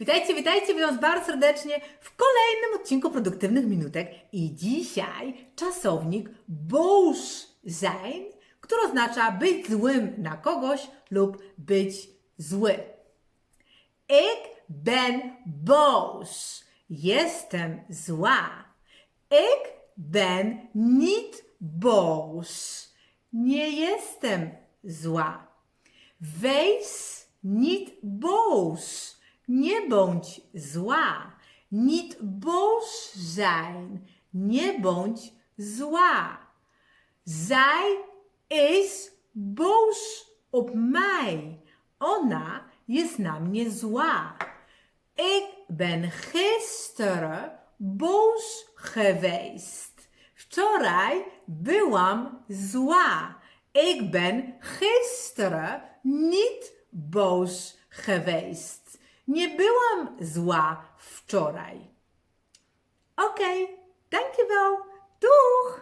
Witajcie, witajcie, witam bardzo serdecznie w kolejnym odcinku Produktywnych Minutek. I dzisiaj czasownik boos zijn, który oznacza być złym na kogoś lub być zły. Ik ben boos. Jestem zła. Ik ben niet boos. Nie jestem zła. Wees niet boos. Nie bądź zła. Niet boos zijn. Nie bądź zła. Zij is boos op mij. Ona jest na mnie zła. Ik ben gisteren boos geweest. Wczoraj byłam zła. Ik ben gisteren niet boos geweest. Nie byłam zła wczoraj. Oké, dankjewel. Doei!